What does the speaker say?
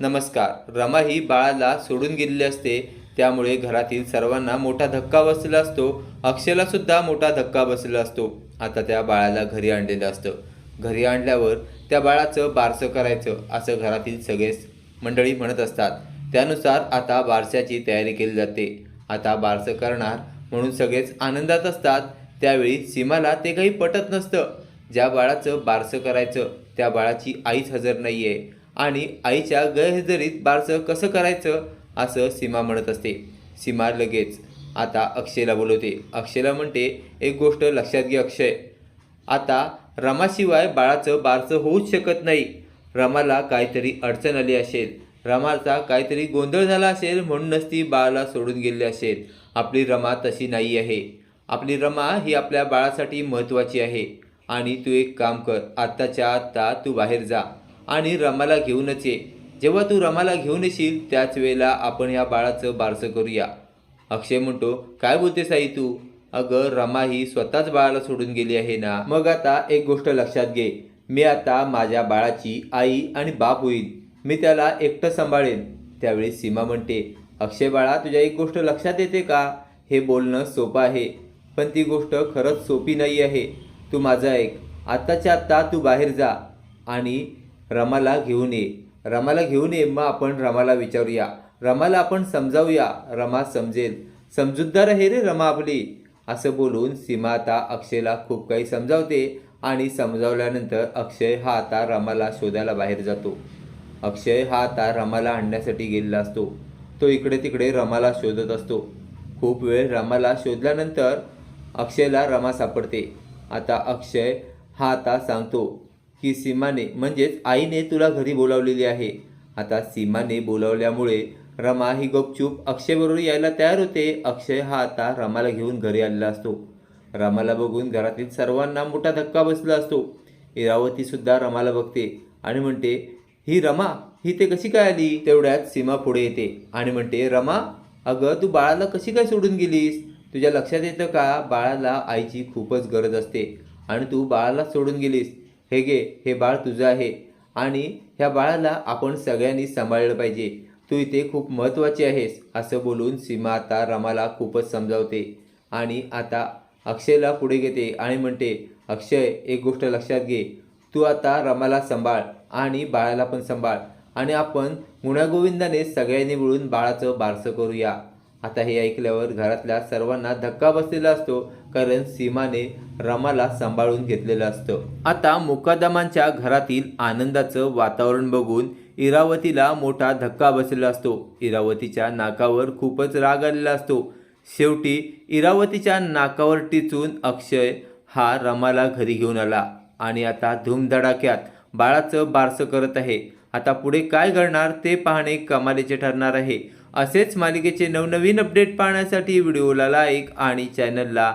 नमस्कार. रमा ही बाळाला सोडून गेलेली असते. त्यामुळे घरातील सर्वांना मोठा धक्का बसलेला असतो. अक्षयला सुद्धा मोठा धक्का बसलेला असतो. आता त्या बाळाला घरी आणलेलं असतं. घरी आणल्यावर त्या बाळाचं बारसं करायचं असं घरातील सगळेच मंडळी म्हणत असतात. त्यानुसार आता बारशाची तयारी केली जाते. आता बारसं करणार म्हणून सगळेच आनंदात असतात. त्यावेळी सीमाला ते काही पटत नसतं. ज्या बाळाचं बारसं करायचं त्या बाळाची आईच हजर नाही आहे आणि आईच्या गैरहजेरीत बारसं कसं करायचं असं सीमा म्हणत असते. सीमा लगेच आता अक्षयला बोलवते. अक्षयला म्हणते एक गोष्ट लक्षात घे अक्षय. आता रमाशिवाय बाळाचं बारसं होऊच शकत नाही. रमाला काहीतरी अडचण आली असेल. रमाचा काहीतरी गोंधळ झाला असेल म्हणूनच ती बाळाला सोडून गेली असेल. आपली रमा तशी नाही आहे. आपली रमा ही आपल्या बाळासाठी महत्त्वाची आहे. आणि तू एक काम कर. आत्ताच्या आत्ता तू बाहेर जा. आणि रमाला घेऊनच ये. जेव्हा तू रमाला घेऊन येशील त्याच वेळेला आपण या बाळाचं बारसं करूया. अक्षय म्हणतो काय बोलतेस आई तू? अगं रमा ही स्वतःच बाळाला सोडून गेली आहे ना. मग आता एक गोष्ट लक्षात घे. मी आता माझ्या बाळाची आई आणि बाप होईल. मी त्याला एकटं सांभाळेन. त्यावेळी सीमा म्हणते अक्षय बाळा तुझ्या एक गोष्ट लक्षात येते का? हे बोलणं सोपं आहे. पण ती गोष्ट खरंच सोपी नाही आहे. तू माझं ऐक. आत्ताच्या आत्ता तू बाहेर जा. आणि रमाला घेऊन ये. रमाला घेऊन ये मग आपण रमाला विचारूया. रमाला आपण समजावूया. रमा समजेल. समजूतदार आहे रे रमा आपली. असं बोलून सीमा आता अक्षयला खूप काही समजावते आणि समजावल्यानंतर अक्षय हा आता रमाला शोधायला बाहेर जातो. अक्षय हा आता रमाला आणण्यासाठी गेलेला असतो. तो इकडे तिकडे रमाला शोधत असतो. खूप वेळ रमाला शोधल्यानंतर अक्षयला रमा सापडते. आता अक्षय हा आता सांगतो की सीमाने म्हणजेच आईने तुला घरी बोलावलेली आहे. आता सीमाने बोलावल्यामुळे रमा ही गपचूप अक्षयबरोबर यायला तयार होते. अक्षय हा आता रमाला घेऊन घरी आलेला असतो. रमाला बघून घरातील सर्वांना मोठा धक्का बसला असतो. इरावतीसुद्धा रमाला बघते आणि म्हणते ही रमा ही ते कशी काय आली? तेवढ्यात सीमा पुढे येते आणि म्हणते रमा अगं तू बाळाला कशी काय सोडून गेलीस? तुझ्या लक्षात येतं का? बाळाला आईची खूपच गरज असते आणि तू बाळाला सोडून गेलीस. हे घे हे बाळ तुझं आहे. आणि ह्या बाळाला आपण सगळ्यांनी सांभाळलं पाहिजे. तू इथे खूप महत्त्वाची आहेस असं बोलून सीमा आता रमाला खूपच समजावते. आणि आता अक्षयला पुढे घेते आणि म्हणते अक्षय एक गोष्ट लक्षात घे. तू आता रमाला सांभाळ आणि बाळाला पण सांभाळ. आणि आपण गुणागोविंदाने सगळ्यांनी मिळून बाळाचं बारसं करूया. आता हे ऐकल्यावर घरातल्या सर्वांना धक्का बसलेला असतो. कारण सीमाने रमाला सांभाळून घेतलेलं असतं. आता मुकादमांच्या घरातील आनंदाचं वातावरण बघून इरावतीला मोठा धक्का बसलेला असतो. इरावतीच्या नाकावर खूपच राग आलेला असतो. शेवटी इरावतीच्या नाकावर टिचून अक्षय हा रमाला घरी घेऊन आला. आणि आता धूमधडाक्यात बाळाचं बारसं करत आहे. आता पुढे काय घडणार ते पाहणे कमालीचे ठरणार आहे. असेच मालिकेचे नवनवीन अपडेट पाहण्यासाठी व्हिडिओला लाईक आणि चॅनलला